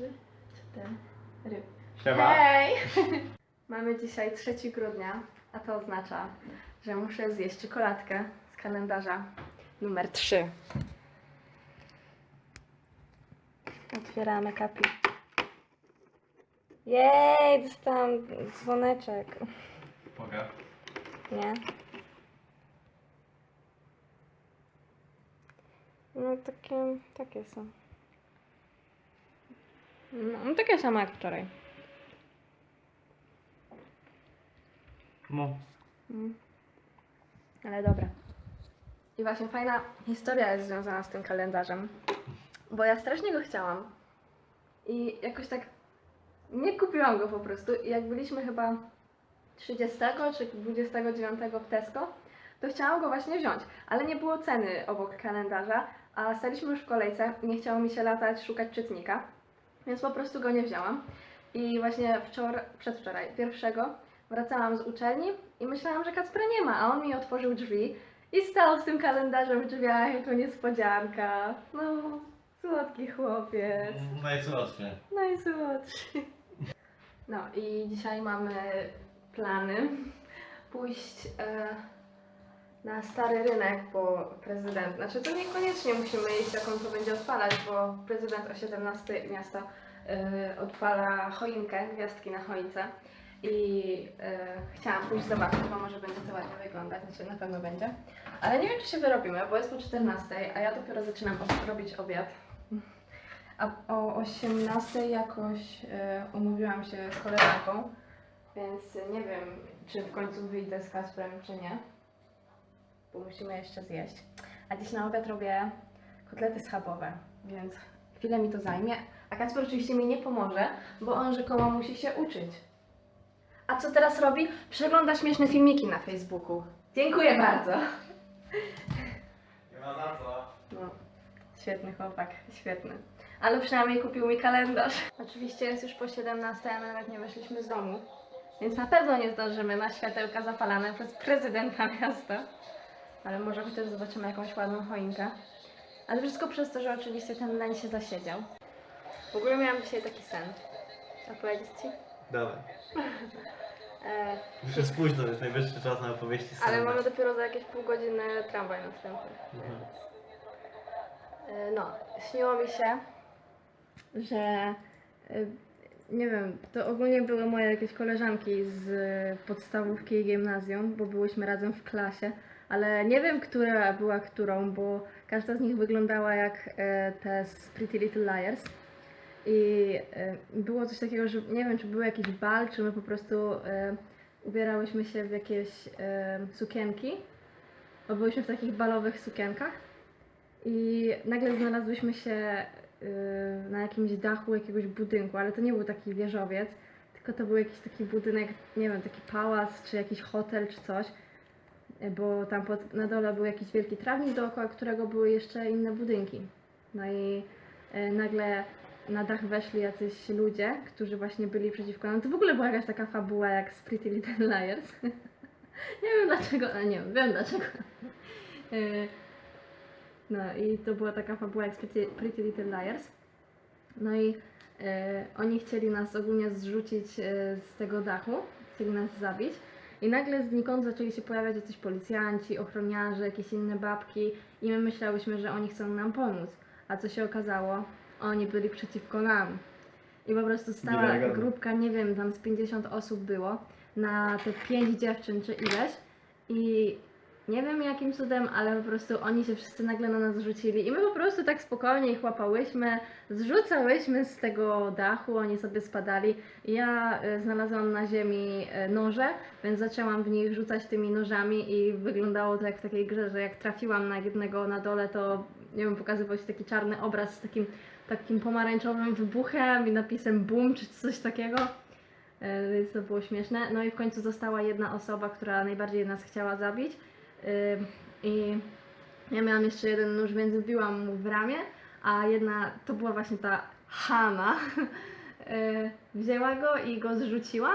trzy, cztery. Siema. Hej! Mamy dzisiaj 3 grudnia, a to oznacza, że muszę zjeść czekoladkę z kalendarza numer 3. Otwieramy kapi. Jej, dostałam dzwoneczek. Pokaż. Nie? No takie, takie są. No, takie same jak wczoraj. No. Mm. Ale dobra. I właśnie fajna historia jest związana z tym kalendarzem, bo ja strasznie go chciałam i jakoś tak nie kupiłam go po prostu i jak byliśmy chyba 30 czy 29 w Tesco, to chciałam go właśnie wziąć, ale nie było ceny obok kalendarza, a staliśmy już w kolejce i nie chciało mi się latać szukać czytnika, więc po prostu go nie wzięłam. I właśnie wczoraj, przedwczoraj, pierwszego, wracałam z uczelni i myślałam, że Kacpra nie ma, a on mi otworzył drzwi i stał z tym kalendarzem w drzwiach jako niespodzianka. No, słodki chłopiec. Najsłodszy. Najsłodszy. No i dzisiaj mamy plany pójść e, na stary rynek po prezydent. Znaczy to niekoniecznie musimy iść, jak on to będzie odpalać, bo prezydent o 17 miasta odpala choinkę, gwiazdki na choince. I e, chciałam pójść zobaczyć, bo może będzie to ładnie wyglądać, znaczy na pewno będzie. Ale nie wiem, czy się wyrobimy, bo jest po 14, a ja dopiero zaczynam robić obiad. A o 18 jakoś e, umówiłam się z koleżanką, więc nie wiem, czy w końcu wyjdę z Kasprem, czy nie. Bo musimy jeszcze zjeść. A dziś na obiad robię kotlety schabowe, więc chwilę mi to zajmie. A Kasper oczywiście mi nie pomoże, bo on rzekomo musi się uczyć. A co teraz robi? Przegląda śmieszne filmiki na Facebooku. Dziękuję bardzo. Nie ma za co. No, świetny chłopak, świetny. Ale przynajmniej kupił mi kalendarz. Oczywiście jest już po 17, a my nawet nie wyszliśmy z domu. Więc na pewno nie zdążymy na światełka zapalane przez prezydenta miasta. Ale może chociaż zobaczymy jakąś ładną choinkę. Ale wszystko przez to, że oczywiście ten leń się zasiedział. W ogóle miałam dzisiaj taki sen. Opowiedzieć Ci? Dawaj. E, Już jest późno, jest najwyższy czas na opowieści ale mamy dopiero za jakieś pół godziny tramwaj następny. Mhm. E, No, śniło mi się, że e, nie wiem, to ogólnie były moje jakieś koleżanki z podstawówki i gimnazjum, bo byłyśmy razem w klasie, ale nie wiem, która była którą, bo każda z nich wyglądała jak e, te z Pretty Little Liars. I e, było coś takiego, że nie wiem, czy był jakiś bal, czy my po prostu e, ubierałyśmy się w jakieś sukienki, bo byliśmy w takich balowych sukienkach. I nagle znalazłyśmy się na jakimś dachu jakiegoś budynku, ale to nie był taki wieżowiec, tylko to był jakiś taki budynek, nie wiem, taki pałac, czy jakiś hotel, czy coś. Y, Bo tam pod, na dole był jakiś wielki trawnik, dookoła którego były jeszcze inne budynki. No i y, nagle na dach weszli jacyś ludzie, którzy właśnie byli przeciwko nam. To w ogóle była jakaś taka fabuła jak z Pretty Little Liars. nie wiem dlaczego, ale nie wiem, wiem dlaczego. Y, no i to była taka fabuła jak z Pretty, Pretty Little Liars. No i e, oni chcieli nas ogólnie zrzucić e, z tego dachu, chcieli nas zabić. I nagle znikąd zaczęli się pojawiać jacyś policjanci, ochroniarze, jakieś inne babki i my myślałyśmy, że oni chcą nam pomóc. A co się okazało? Oni byli przeciwko nam. I po prostu stała Niewiarygodne. grupka, nie wiem, tam z 50 osób było, na te 5 dziewczyn czy ileś. I nie wiem jakim cudem, ale po prostu oni się wszyscy nagle na nas rzucili i my po prostu tak spokojnie ich łapałyśmy, zrzucałyśmy z tego dachu, oni sobie spadali. Ja e, znalazłam na ziemi e, noże, więc zaczęłam w nich rzucać tymi nożami i wyglądało to jak w takiej grze, że jak trafiłam na jednego na dole, to nie wiem, pokazywał się taki czarny obraz z takim, takim pomarańczowym wybuchem i napisem BUM czy coś takiego. E, Więc to było śmieszne. No i w końcu została jedna osoba, która najbardziej nas chciała zabić. I ja miałam jeszcze jeden nóż, więc wbiłam mu w ramię, a jedna, to była właśnie ta Hanna, y, wzięła go i go zrzuciła,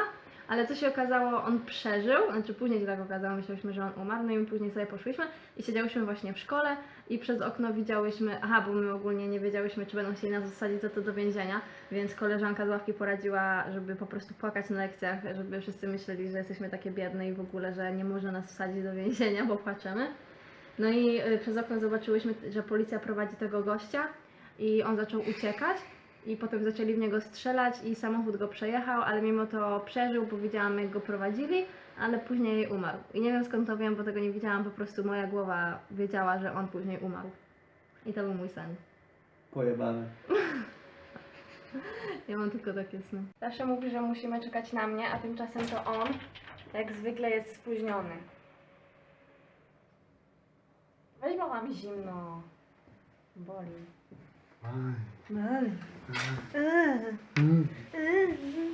ale co się okazało, on przeżył, znaczy później się tak okazało, myślałyśmy, że on umarł, no i my później sobie poszłyśmy i siedziałyśmy właśnie w szkole i przez okno widziałyśmy, aha, bo my ogólnie nie wiedziałyśmy, czy będą chcieli nas wsadzić za to do więzienia, więc koleżanka z ławki poradziła, żeby po prostu płakać na lekcjach, żeby wszyscy myśleli, że jesteśmy takie biedne i w ogóle, że nie może nas wsadzić do więzienia, bo płaczemy. No i y, przez okno zobaczyłyśmy, że policja prowadzi tego gościa i on zaczął uciekać i potem zaczęli w niego strzelać i samochód go przejechał, ale mimo to przeżył, bo widziałam jak go prowadzili, ale później umarł. I nie wiem skąd to wiem, bo tego nie widziałam, po prostu moja głowa wiedziała, że on później umarł. I to był mój sen. Pojebany. Ja mam tylko takie sny. Zawsze mówi, że musimy czekać na mnie, a tymczasem to on jak zwykle jest spóźniony. Weź bo mam zimno. Boli. Boli. Wiecie,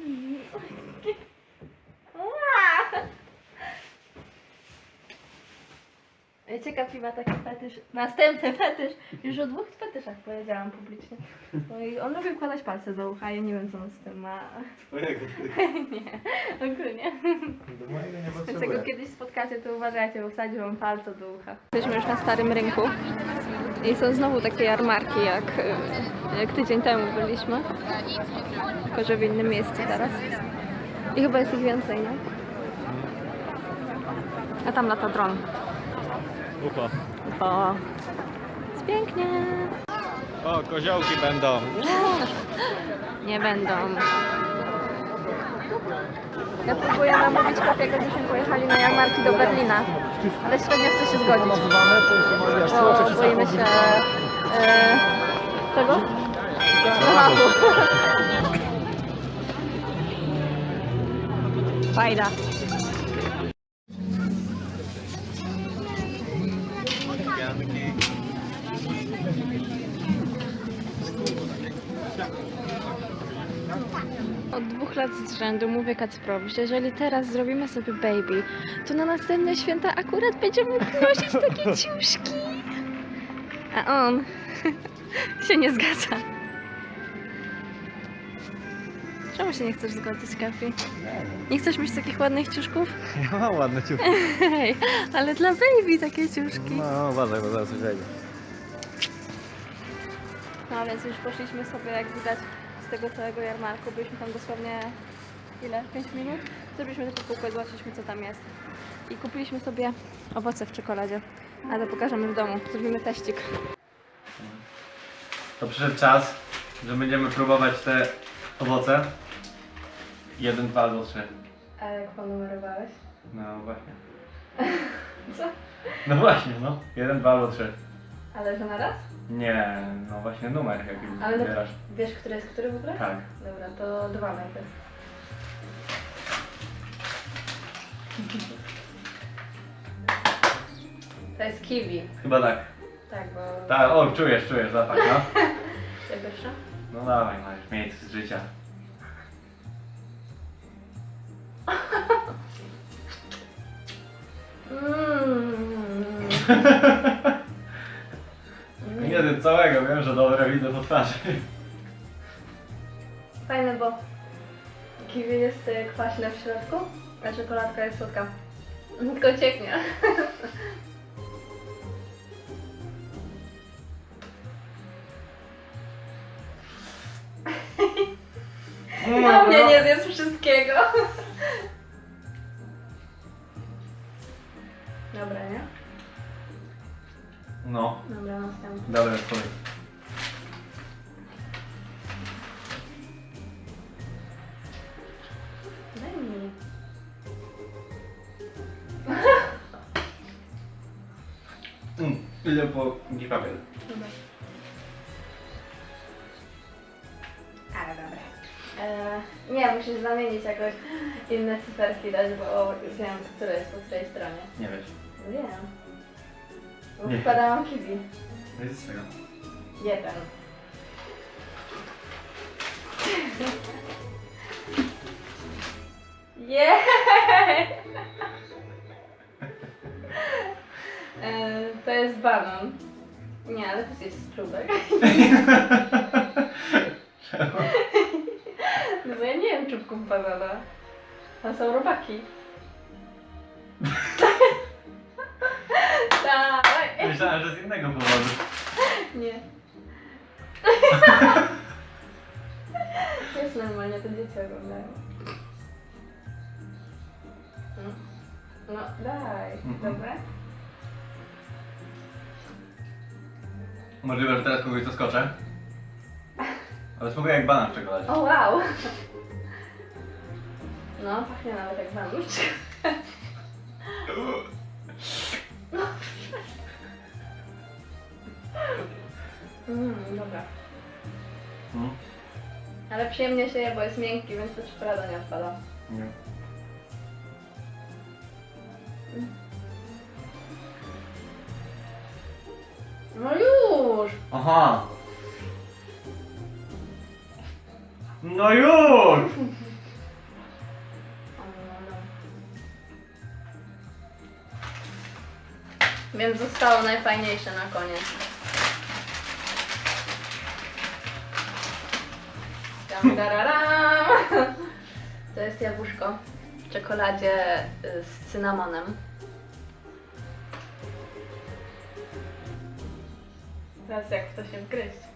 Kapi ma taki fetysz, następny fetysz, już o dwóch fetyszach powiedziałam publicznie. No i on lubi wkładać palce do ucha, ja nie wiem co on z tym ma. nie, ogólnie. Do mojego nie Więc jak go kiedyś spotkacie, to uważajcie, bo wsadzi wam palce do ucha. Jesteśmy już na starym rynku i są znowu takie jarmarki, jak, y, jak tydzień temu byliśmy. Tylko, że w innym miejscu teraz. I chyba jest ich więcej, nie? A tam lata dron. Ucho. O, jest pięknie. O, koziołki będą. Nie będą. Ja próbuję namówić Kapiego, żebyśmy pojechali na jarmarki do Berlina, ale średnio chce się zgodzić. Bo boimy się... E, czego? Tematu. Fajda. Dwóch lat z rzędu mówię Kacprowi, że jeżeli teraz zrobimy sobie baby, to na następne święta akurat będzie mógł nosić takie ciuszki. A on się nie zgadza. Czemu się nie chcesz zgodzić, Kapi? Nie chcesz mieć takich ładnych ciuszków? Ja mam ładne ciuchy. Hej, ale dla baby takie ciuszki. No, uważaj, bo zaraz wejdzie. No więc już poszliśmy sobie, jak widać, tego całego jarmarku. Byliśmy tam dosłownie ile? 5 minut? Zrobiliśmy tylko kółko i zobaczyliśmy, co tam jest. I kupiliśmy sobie owoce w czekoladzie. Ale pokażemy w domu. Zrobimy teścik. To przyszedł czas, że będziemy próbować te owoce. Jeden, dwa albo trzy. A jak ponumerowałeś? No właśnie. Co? No właśnie, no. Jeden, dwa albo trzy. Ale że na raz? Nie, no właśnie numer jaki Ale no- wybierasz. Wiesz, który jest który w ogóle? Tak. Dobra, to dwa najpierw. To jest kiwi. Chyba tak. Tak, bo... Tak, o, czujesz, czujesz zapach, no. Ja pierwsza? No dawaj, masz mieć z życia. Mmm. Nie wiem całego, wiem, że dobre widzę po twarzy. Fajne, bo kiwi jest y, kwaśne w środku, a czekoladka jest słodka. Tylko cieknie. No mnie nie zjedz wszystkiego. Dobra, nie? No, Dobra, następny. dobre twój. Daj mi. Mm, idę po gipabiel. Dobra. Ale dobra. E, nie, musisz zamienić jakoś inne cyferki dać, bo wiem, które jest po której stronie. Nie wiesz. Wiem. Bo Nie. wkładałam kiwi. No i z tego. Jeden. Jej! E, To jest banan. Nie, ale to jest czubek. No bo ja nie wiem czubków banana. To są robaki. Dawaj. Myślałem, że z innego powodu. Nie. Jest normalnie, to dzieci oglądają. No, no daj, Mhm. dobra? Możliwe, że teraz kogoś zaskoczę. Ale smakuje jak banan w czekoladzie. O wow! No, pachnie nawet jak banuszka. Przyjemnie się je, bo jest miękki, więc to czekolada nie odpada. Nie. No już! Aha! No już! Więc zostało najfajniejsze na koniec. To jest jabłuszko w czekoladzie y, z cynamonem. Teraz jak w to się wgryźć.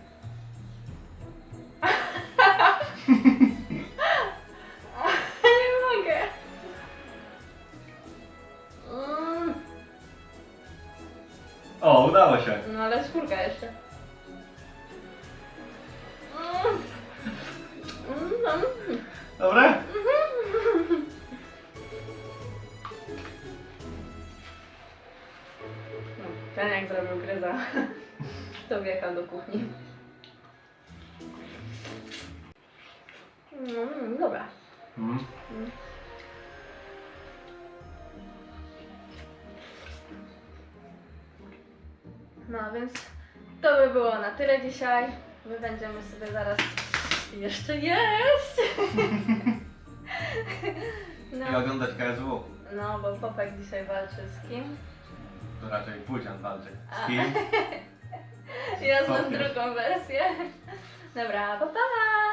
To wjechał do kuchni. Mm, dobra. Mm. No więc to by było na tyle dzisiaj. My będziemy sobie zaraz jeszcze jeść. I No, oglądać KSW. no bo Popek dzisiaj walczy z kim? To raczej Pudzian walczy. Z kim? Ja znam drugą wersję. Dobra, pa pa!